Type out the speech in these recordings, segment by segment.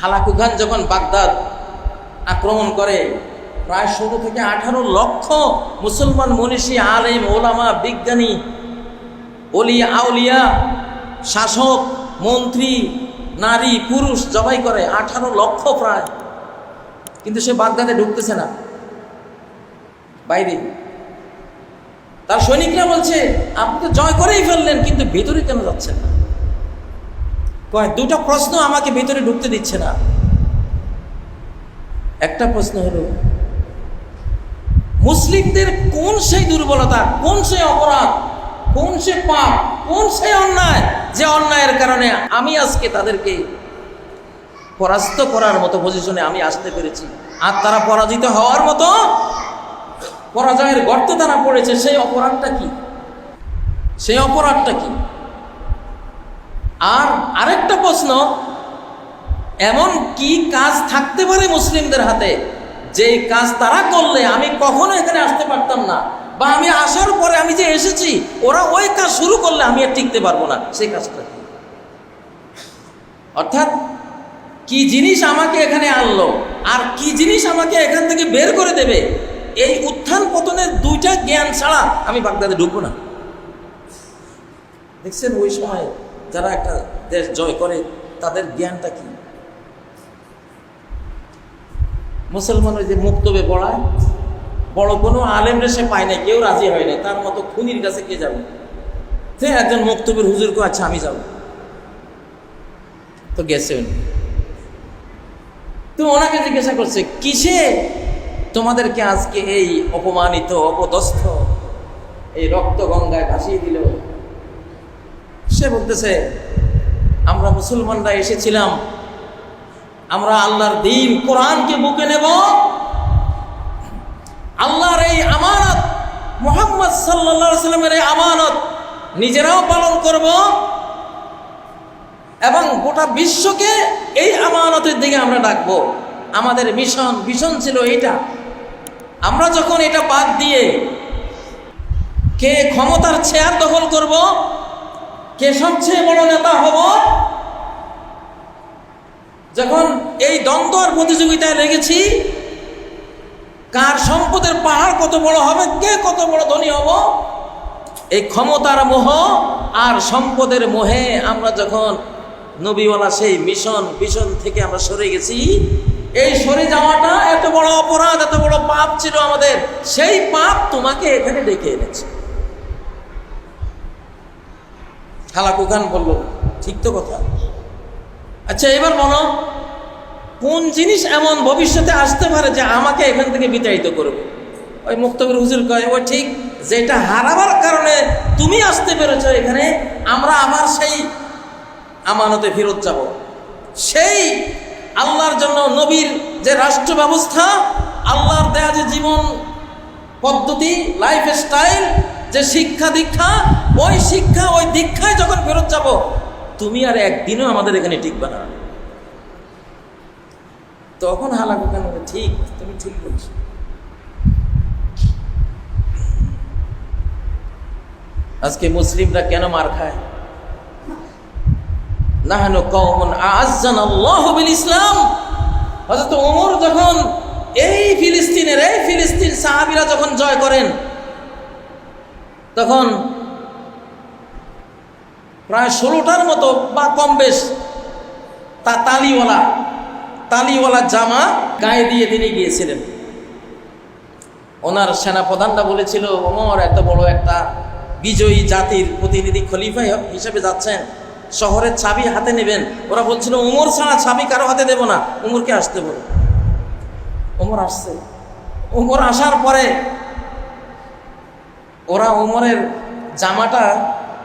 Hulagu Khan যখন Baghdad আক্রমণ করে, প্রায় ষোলো থেকে আঠারো লক্ষ মুসলমান মনীষী, আলেম, ওলামা, বিজ্ঞানী অলিয়া আউলিয়া, শাসক, মন্ত্রী, নারী, পুরুষ জবাই করে আঠারো লক্ষ প্রায়। কিন্তু সে বাগদাদে ঢুকতেছে না। বাইরে। তার সৈনিকরা বলছে, আপনি তো জয় করেই ফেললেন, কিন্তু ভিতরে কেন যাচ্ছেন? না কয়, দুটো প্রশ্ন আমাকে ভিতরে ঢুকতে দিচ্ছে না। একটা প্রশ্ন হলো, মুসলিমদের কোন সেই দুর্বলতা, কোন সেই অপরাধ, কোন সে পাপ, কোন সেই অন্যায় যে অন্যায়ের কারণে আমি আজকে তাদেরকে পরাস্ত করার মতো পজিশনে আমি আসতে পেরেছি? আর তারা পরাজিত হওয়ার মতো পরাজয়ের গর্তে তারা পড়েছে, সেই অপরাধটা কি? সেই অপরাধটা কি? আর আরেকটা প্রশ্ন, এমন কি কাজ থাকতে পারে মুসলিমদের হাতে? যে কাজ তারা করলে আমি কখনো এখানে আসতে পারতাম না। বা আমি আসার পরে আমি যে এসেছি, ওরা ওই কাজ শুরু করলে আমি আর টিকতে পারব না। সেই কাজটা অর্থাৎ, কি জিনিস আমাকে এখানে আনলো, আর কি জিনিস আমাকে এখান থেকে বের করে দেবে, এই উত্থান পতনের দুইটা জ্ঞান ছাড়া আমি বাগদাদে ঢুকবো না। দেখছেন ওই সময় যারা একটা দেশ জয় করে, তাদের জ্ঞানটা কি? মুসলমান ওই যে মুক্তবে পড়ায়, বড় কোনো আলেমরে সে পায় না কেউ রাজি হয় না তার মতো খুনির কাছে কে যাবে? সে একজন মুক্তবের হুজুর কো আচ্ছা আমি যাব। তো গেছে উনি। তো ওনাকে জিজ্ঞাসা করছে, কিসে তোমাদেরকে আজকে এই অপমানিত, অপদস্থ, এই রক্ত গঙ্গায় ভাসিয়ে দিল? সে বলতেছে, আমরা মুসলমানরা এসেছিলাম। আমরা আল্লাহর দিন কোরআনকে বুকে নেব। আল্লাহর এই আমানত, মোহাম্মদ সাল্লা সাল্লামের এই আমানত নিজেরাও পালন করব এবং গোটা বিশ্বকে এই আমানতের দিকে আমরা ডাকবো। আমাদের মিশন মিশন ছিল এটা আমরা যখন এটা বাদ দিয়ে কে ক্ষমতার চেয়ার দখল করব কে সবচেয়ে বড় নেতা হব? যখন এই দ্বন্দ্বর প্রতিযোগিতায় লেগেছি, কার সম্পদের পাহাড় কত বড় হবে, কে কত বড় ধনী হব, এই ক্ষমতার মোহ আর সম্পদের মোহে আমরা যখন নবীওয়ালা সেই মিশন মিশন থেকে আমরা সরে গেছি, এই সরে যাওয়াটা এত বড় অপরাধ, এত বড় পাপ ছিল আমাদের। সেই পাপ তোমাকে এখানে ডেকে এনেছে। হালাকু খান বলল, ঠিক তো কথা। আচ্ছা এবার বলো, কোন জিনিস এমন ভবিষ্যতে আসতে পারে যে আমাকে এখান থেকে বিতাড়িত করবে? ওই মুক্তবির হুজুর কয়, ও ঠিক, যেটা হারাবার কারণে তুমি আসতে পেরেছ এখানে, আমরা আবার সেই আমানতে ফেরত যাব। সেই আল্লাহর জন্য নবীর যে রাষ্ট্র ব্যবস্থা, আল্লাহর দেয়া যে জীবন পদ্ধতি লাইফ স্টাইল যে শিক্ষা দীক্ষা, ওই শিক্ষা, ওই দীক্ষায় যখন ফেরত যাব, তুমি আর একদিনও আমাদের এখানে টিকবে না। তখন হালাকু কেন? ঠিক, তুমি ঠিক বলছো। আজকে মুসলিমরা কেন মার খায়? নাহানু কওমুন আযান আল্লাহ বিল ইসলাম হযরত ওমর যখন এই ফিলিস্তিনের, এই ফিলিস্তিন সাহাবীরা যখন জয় করেন তখন প্রায় ষোলোটার মতো বা কম বেশ তা তালিওয়ালা তালিওয়ালা জামা গায়ে দিয়ে তিনি গিয়েছিলেন। ওনার সেনাপ্রধানটা বলেছিল, ওমর, এত বড় একটা বিজয়ী জাতির প্রতিনিধি খলিফা হিসেবে যাচ্ছেন, শহরের চাবি হাতে নেবেন। ওরা বলছিল উমর ছাড়া চাবি কারও হাতে দেব না উমরকে আসতে বলো উমর আসছে। উমর আসার পরে ওরা ওমরের জামাটা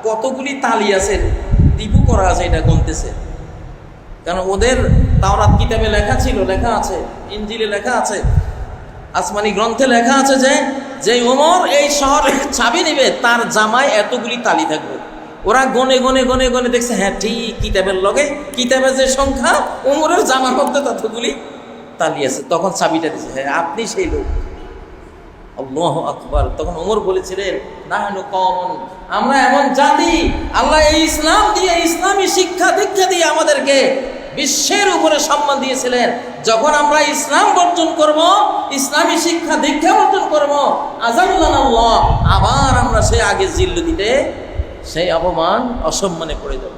কতগুলি তালি আছে, টিপু করা আছে এটা গুনতেছে। কারণ ওদের তাওরাত কিতাবে লেখা ছিল, লেখা আছে ইঞ্জিলে লেখা আছে, আসমানি গ্রন্থে লেখা আছে যে যে ওমর এই শহরে চাবি নেবে, তার জামায় এতগুলি তালি থাকবে। ওরা গনে গনে গনে গনে দেখছে হ্যাঁ ঠিক কিতাবের লগে, কিতাবের যে সংখ্যা, ওমরের জামার মধ্যে ততগুলি তালি আছে। তখন চাবিটা দিছে হ্যাঁ আপনি সেই লোক। আল্লাহ আকবর। তখন ওমর বলেছিলেন, নাহানু কমন আমরা এমন জাতি, আল্লাহ এই ইসলাম দিয়ে ইসলামী শিক্ষা দীক্ষা দিয়ে আমাদেরকে বিশ্বের উপরে সম্মান দিয়েছিলেন। যখন আমরা ইসলাম বর্জন করব, ইসলামী শিক্ষা দীক্ষা বর্জন করব আজাল্লাহ আবার আমরা সেই আগে জিল্লু দিতে সেই অপমান অসম্মানে পড়ে যাব।